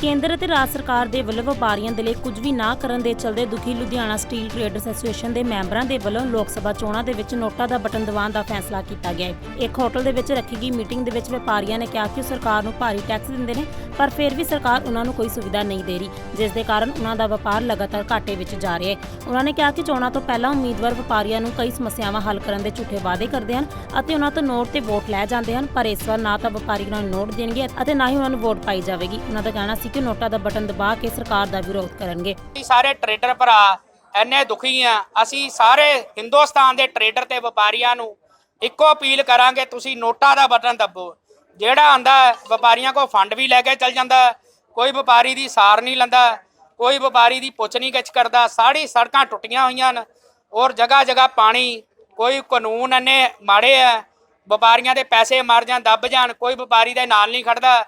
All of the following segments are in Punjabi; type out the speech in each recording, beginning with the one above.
ਕੇਂਦਰ ਅਤੇ ਰਾਜ ਸਰਕਾਰ ਦੇ ਵੱਲੋਂ ਵਪਾਰੀਆਂ ਦੇ ਲਈ ਕੁਝ ਵੀ ਨਾ ਕਰਨ ਦੇ ਚਲਦੇ ਦੁਖੀ ਲੁਧਿਆਣਾ ਸਟੀਲ ਟ੍ਰੇਡਰਸ ਐਸੋਸੀਏਸ਼ਨ ਦੇ ਮੈਂਬਰਾਂ ਦੇ ਵੱਲੋਂ ਲੋਕ ਸਭਾ ਚੋਣਾਂ ਦੇ ਵਿੱਚ ਨੋਟਾਂ ਦਾ ਬਟਨ ਦਬਾਉਣ ਦਾ ਫੈਸਲਾ ਕੀਤਾ ਗਿਆ ਹੈ। ਇੱਕ ਹੋਟਲ ਦੇ ਵਿੱਚ ਰੱਖੀ ਗਈ ਮੀਟਿੰਗ ਦੇ ਵਿੱਚ ਵਪਾਰੀਆਂ ਨੇ ਕਿਹਾ ਕਿ ਉਹ ਸਰਕਾਰ ਨੂੰ ਭਾਰੀ ਟੈਕਸ ਦਿੰਦੇ ਨੇ, ਪਰ ਫਿਰ ਵੀ ਸਰਕਾਰ ਉਹਨਾਂ ਨੂੰ ਕੋਈ ਸੁਵਿਧਾ ਨਹੀਂ ਦੇ ਰਹੀ, ਜਿਸ ਦੇ ਕਾਰਨ ਉਹਨਾਂ ਦਾ ਵਪਾਰ ਲਗਾਤਾਰ ਘਾਟੇ ਵਿੱਚ ਜਾ ਰਿਹਾ ਹੈ। ਉਹਨਾਂ ਨੇ ਕਿਹਾ ਕਿ ਚੋਣਾਂ ਤੋਂ ਪਹਿਲਾਂ ਉਮੀਦਵਾਰ ਵਪਾਰੀਆਂ ਨੂੰ ਕਈ ਸਮੱਸਿਆਵਾਂ ਹੱਲ ਕਰਨ ਦੇ ਝੂਠੇ ਵਾਅਦੇ ਕਰਦੇ ਹਨ ਅਤੇ ਉਹਨਾਂ ਤੋਂ ਨੋਟ ਤੇ ਵੋਟ ਲੈ ਜਾਂਦੇ ਹਨ, ਪਰ ਇਸ ਵਾਰ ਨਾ ਤਾਂ ਵਪਾਰੀ ਉਹਨਾਂ ਨੂੰ ਨੋਟ ਦੇਣਗੇ ਅਤੇ ਨਾ ਹੀ ਉਹਨਾਂ ਨੂੰ ਵੋਟ ਪਾਈ ਜਾਵੇਗੀ। ਉਹਨਾਂ ਦਾ ਕਹਿਣਾ ਸੀ ਕਿ ਨੋਟਾਂ ਦਾ ਬਟਨ ਦਬਾ ਕੇ ਸਰਕਾਰ ਦਾ ਵਿਰੋਧ ਕਰਨਗੇ। ਅਸੀਂ ਸਾਰੇ ਟਰੇਡਰ ਭਰਾ ਐਨੇ ਦੁਖੀ ਆ। ਅਸੀਂ ਸਾਰੇ ਹਿੰਦੁਸਤਾਨ ਦੇ ਟਰੇਡਰ ਤੇ ਵਪਾਰੀਆਂ ਨੂੰ ਇੱਕੋ ਅਪੀਲ ਕਰਾਂਗੇ, ਤੁਸੀਂ ਨੋਟਾਂ ਦਾ ਬਟਨ ਦੱਬੋ। ਜਿਹੜਾ ਆਂਦਾ, ਵਪਾਰੀਆਂ ਕੋ ਫੰਡ ਵੀ ਲੈ ਕੇ ਚੱਲ ਜਾਂਦਾ, ਕੋਈ ਵਪਾਰੀ ਦੀ ਸਾਰ ਨਹੀਂ ਲੈਂਦਾ, ਕੋਈ ਵਪਾਰੀ ਦੀ ਪੁੱਛ ਨਹੀਂ ਗਿੱਛ ਕਰਦਾ, ਸਾਰੀ ਸੜਕਾਂ ਟੁੱਟੀਆਂ ਹੋਈਆਂ ਹਨ ਔਰ ਜਗ੍ਹਾ ਜਗ੍ਹਾ ਪਾਣੀ, ਕੋਈ ਕਾਨੂੰਨ ਇੰਨੇ ਮਾੜੇ ਆ, ਵਪਾਰੀਆਂ ਦੇ ਪੈਸੇ ਮਰ ਜਾਣ, ਦੱਬ ਜਾਣ, ਕੋਈ ਵਪਾਰੀ ਦੇ ਨਾਲ ਨਹੀਂ ਖੜਦਾ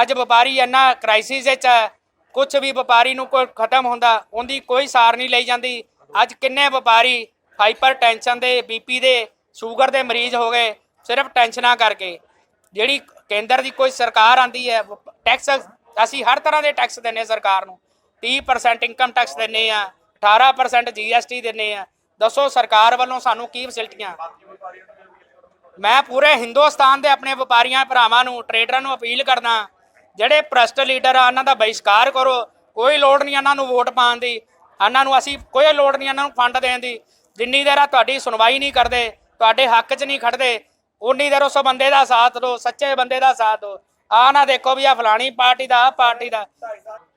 ਅੱਜ ਵਪਾਰੀ ਇੰਨਾ ਕ੍ਰਾਈਸਿਸ ਵਿੱਚ ਹੈ ਕੁਝ ਵੀ ਵਪਾਰੀ ਨੂੰ ਕੋਈ ਖਤਮ ਹੁੰਦਾ, ਉਹਦੀ ਕੋਈ ਸਾਰ ਨਹੀਂ ਲਈ ਜਾਂਦੀ। ਅੱਜ ਕਿੰਨੇ ਵਪਾਰੀ ਹਾਈਪਰ ਟੈਨਸ਼ਨ ਦੇ ਬੀਪੀ ਦੇ ਸ਼ੂਗਰ ਦੇ ਮਰੀਜ਼ ਹੋ ਗਏ, ਸਿਰਫ ਟੈਨਸ਼ਨਾਂ ਕਰਕੇ। ਜਿਹੜੀ ਕੇਂਦਰ ਦੀ ਕੋਈ ਸਰਕਾਰ ਆਂਦੀ ਹੈ ਟੈਕਸ ਅਸੀਂ ਹਰ ਤਰ੍ਹਾਂ ਦੇ ਟੈਕਸ ਦਿੰਨੇ ਸਰਕਾਰ ਨੂੰ। 30% ਇਨਕਮ ਟੈਕਸ ਦਿੰਨੇ ਆ 18% ਜੀਐਸਟੀ ਦਿੰਨੇ ਆ ਦੱਸੋ ਸਰਕਾਰ ਵੱਲੋਂ ਸਾਨੂੰ ਕੀ ਫੈਸਿਲਿਟੀਆਂ ਮੈਂ ਪੂਰੇ ਹਿੰਦੁਸਤਾਨ ਦੇ ਆਪਣੇ ਵਪਾਰੀਆਂ, ਭਰਾਵਾਂ ਨੂੰ ਟਰੇਡਰਾਂ ਨੂੰ ਅਪੀਲ ਕਰਦਾ ਜਿਹੜੇ ਭ੍ਰਸ਼ਟ ਲੀਡਰ ਆ, ਉਹਨਾਂ ਦਾ ਬਹਿਸ਼ਕਾਰ ਕਰੋ। ਕੋਈ ਲੋੜ ਨਹੀਂ ਇਹਨਾਂ ਨੂੰ ਵੋਟ ਪਾਉਣ ਦੀ। ਇਹਨਾਂ ਨੂੰ ਅਸੀਂ ਕੋਈ ਲੋੜ ਨਹੀਂ ਇਹਨਾਂ ਨੂੰ ਫੰਡ ਦੇਣ ਦੀ। ਜਿੰਨੀ ਦੇਰ ਆ ਤੁਹਾਡੀ ਸੁਣਵਾਈ ਨਹੀਂ ਕਰਦੇ, ਤੁਹਾਡੇ ਹੱਕ 'ਚ ਨਹੀਂ ਖੜਦੇ ਉਨੀ ਦੇਰ ਉਸ ਬੰਦੇ ਦਾ ਸਾਥ ਦਿਓ, ਸੱਚੇ ਬੰਦੇ ਦਾ ਸਾਥ ਦਿਓ। ਆ ਨਾ ਦੇਖੋ ਵੀ ਆ ਫਲਾਣੀ ਪਾਰਟੀ ਦਾ ਆ ਪਾਰਟੀ ਦਾ।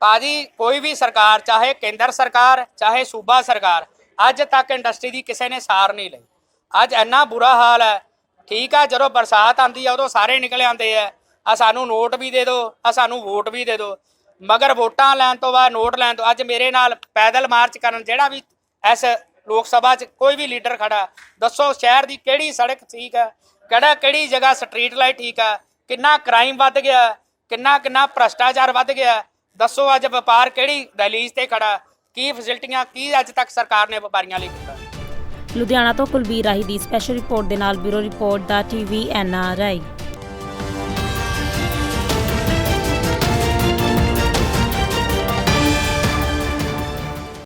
ਬਾਜੀ ਕੋਈ ਵੀ ਸਰਕਾਰ, ਚਾਹੇ ਕੇਂਦਰ ਸਰਕਾਰ, ਚਾਹੇ ਸੂਬਾ ਸਰਕਾਰ, ਅੱਜ ਤੱਕ ਇੰਡਸਟਰੀ ਦੀ ਕਿਸੇ ਨੇ ਸਾਰ ਨਹੀਂ ਲਈ। ਅੱਜ ਇੰਨਾ ਬੁਰਾ ਹਾਲ ਹੈ। ਠੀਕ ਆ, ਜਦੋਂ ਬਰਸਾਤ ਆਂਦੀ ਆ, ਉਦੋਂ ਸਾਰੇ ਨਿਕਲ ਆਉਂਦੇ ਆ। ਆ ਸਾਨੂੰ ਨੋਟ ਵੀ ਦੇ ਦਿਓ ਆ ਸਾਨੂੰ ਵੋਟ ਵੀ ਦੇ ਦਿਓ ਮਗਰ ਵੋਟਾਂ ਲੈਣ ਤੋਂ ਬਾਅਦ, ਨੋਟ ਲੈਣ ਤੋਂ, ਅੱਜ ਮੇਰੇ ਨਾਲ ਪੈਦਲ ਮਾਰਚ ਕਰਨ ਜਿਹੜਾ ਵੀ ਇਸ ਲੋਕ ਸਭਾ 'ਚ ਕੋਈ ਵੀ ਲੀਡਰ ਖੜਾ, ਦੱਸੋ ਸ਼ਹਿਰ ਦੀ ਕਿਹੜੀ ਸੜਕ ਠੀਕ ਆ, ਕਿਹੜਾ, ਕਿਹੜੀ ਜਗ੍ਹਾ ਸਟਰੀਟ ਲਾਈਟ ਠੀਕ ਆ, ਕਿੰਨਾ ਕ੍ਰਾਈਮ ਵੱਧ ਗਿਆ, ਕਿੰਨਾ ਕਿੰਨਾ ਭ੍ਰਸ਼ਟਾਚਾਰ ਵੱਧ ਗਿਆ। ਦੱਸੋ ਅੱਜ ਵਪਾਰ ਕਿਹੜੀ ਦਹਲੀਜ਼ ਤੇ ਖੜਾ, ਕੀ ਫੈਸਿਲਿਟੀਆਂ ਕੀ ਅੱਜ ਤੱਕ ਸਰਕਾਰ ਨੇ ਵਪਾਰੀਆਂ ਲਈ ਕੀਤਾ? ਲੁਧਿਆਣਾ ਤੋਂ ਕੁਲਬੀਰ ਰਾਹੀ ਦੀ ਸਪੈਸ਼ਲ ਰਿਪੋਰਟ ਦੇ ਨਾਲ ਬਿਊਰੋ ਰਿਪੋਰਟ ਦਾ ਟੀਵੀ ਐਨਆਰਆਈ